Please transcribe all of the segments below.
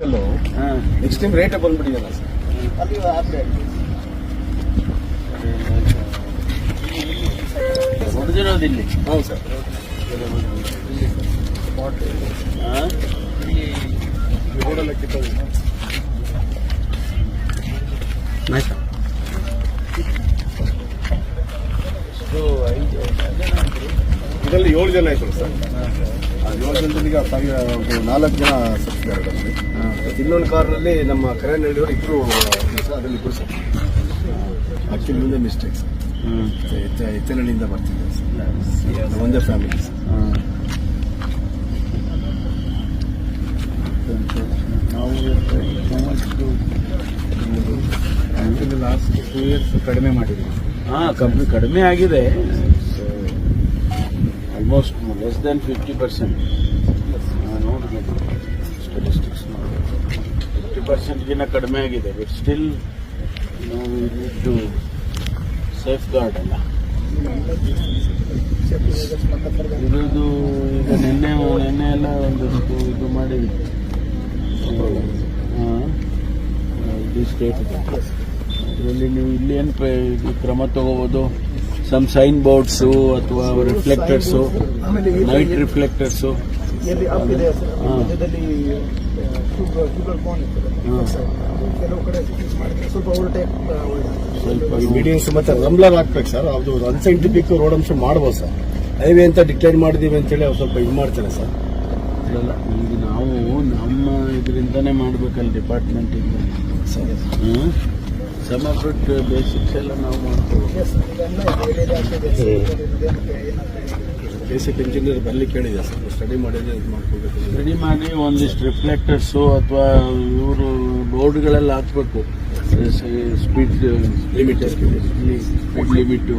Next extreme rate ಬಂದ್ಬಿಟ್ಟಿದೆಯಲ್ಲ sir ಅಲ್ಲಿ ಹೊಡೆದಿರೋದು ಇಲ್ಲಿ ಹೌದು ಸರ್ ರೋಡೆಲ್ಲ ಕಿತ್ತೋಗಿದೆ ಇದರಲ್ಲಿ ಏಳು ಜನ ಇದ್ರು ಸರ್. ಆ ಏಳು ಜನರಿಗೆ ನಾಲ್ಕು ಜನ ಸಬ್ಸ್ಕ್ರೈಬರ್ ಇನ್ನೊಂದು ಕಾರ್ನಲ್ಲಿ ನಮ್ಮ ಕರೆಯವರು ಇಬ್ಬರು ಅದರಲ್ಲಿ ಇಬ್ಬರು ಸರ್. ಆಕ್ಚುಲಿ ಮುಂದೆ ಮಿಸ್ಟೇಕ್ ಸರ್ ಎತ್ತ ಎತ್ತನಹಳ್ಳಿಯಿಂದ ಬರ್ತಿದ್ದೆ ಸರ್. ಒಂದೇ ಫ್ಯಾಮಿಲಿ ಸರ್. ನಾವು ಲಾಸ್ಟ್ ಟೂ ಇಯರ್ಸ್ ಕಡಿಮೆ ಮಾಡಿದ್ವಿ ಹಾಂ ಕಂಪ್ನಿ ಕಡಿಮೆ ಆಗಿದೆ. Almost less than fifty percent ನೋಡಬೇಕು ಸ್ಟೆಟಿಸ್ಟಿಕ್ಸ್ ಫಿಫ್ಟಿ ಪರ್ಸೆಂಟ್ಗಿನ್ನ ಕಡಿಮೆ ಆಗಿದೆ ಬಟ್ ಸ್ಟಿಲ್ ನಾವು ಟು ಸೇಫ್ ಗಾರ್ಡ್ ಅಲ್ಲ. ಇರೋದು ಈಗ ನಿನ್ನೆ ನಿನ್ನೆ ಎಲ್ಲ ಒಂದಷ್ಟು ಇದು ಮಾಡಿದ್ವಿ. ಹಾಂ ಇದು ಸ್ಟೇಟ್ ಅದರಲ್ಲಿ ನೀವು ಇಲ್ಲಿ ಏನು ಕ್ರಮ ತಗೋಬೋದು? ಸಮ್ ಸೈನ್ ಬೋರ್ಡ್ಸು ಅಥವಾ ರಿಫ್ಲೆಕ್ಟರ್ಸು ನೈಟ್ ರಿಫ್ಲೆಕ್ಟರ್ಸು ಸ್ವಲ್ಪ ಮೀಡಿಯಮ್ಸ್ ಮತ್ತೆ ರಂಬ್ಲರ್ ಹಾಕ್ಬೇಕು ಸರ್. ಅದು ಅನ್ಸೈಂಟಿಫಿಕ್ ರೋಡ್ ಅಂಶ ಮಾಡ್ಬೋದು ಸರ್. ಹೈವೇ ಅಂತ ಡಿಕ್ಲೇರ್ ಮಾಡಿದೀವಿ ಅಂತೇಳಿ ಅವ್ರು ಸ್ವಲ್ಪ ಇದು ಮಾಡ್ತಾರೆ ಸರ್. ಇಲ್ಲ ಈಗ ನಾವು ನಮ್ಮ ಇದರಿಂದನೇ ಮಾಡ್ಬೇಕಲ್ಲ ಡಿಪಾರ್ಟ್ಮೆಂಟಿಂದ ಹ್ಞೂ ಸಮ ಬಿಟ್ ಬೇಸಿಕ್ಸ್ ಎಲ್ಲ ನಾವು ಆಗ್ತದೆ ಬೇಸಿಕ್ ಇಂಜಿನಿಯರ್ ಬರ್ಲಿಕ್ಕೆ ಕೇಳಿದೆ ಸರ್ ಸ್ಟಡಿ ಮಾಡಿದ್ರೆ ಇದು ಮಾಡ್ಕೋಬೇಕು ಸ್ಟಡಿ ಮಾಡಿ ಒಂದಿಷ್ಟು ರಿಫ್ಲೆಕ್ಟರ್ಸು ಅಥವಾ ಇವರು ಬೋರ್ಡ್ಗಳೆಲ್ಲ ಹಾಕ್ಬೇಕು. Speed limit speed limit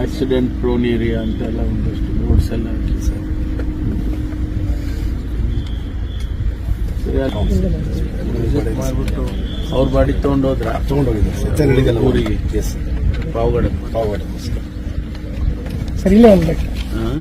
accident prone area ಅಂತೆಲ್ಲ ಒಂದಷ್ಟು ಬೋರ್ಡ್ಸ್ ಎಲ್ಲ ಹಾಕಿ ಸರ್ ಮಾಡ್ಬಿಟ್ಟು ಅವ್ರ ಬಾಡಿ ತೊಗೊಂಡೋದ್ರ ತಗೊಂಡೋಗಿದ್ದಾರೆ ಊರಿಗೆ. ಎಸ್ ಪಾವಗಡ ಪಾವಗಡ ಸರ್ ಇಲ್ಲೇ ಒಂದು ಹಾಂ?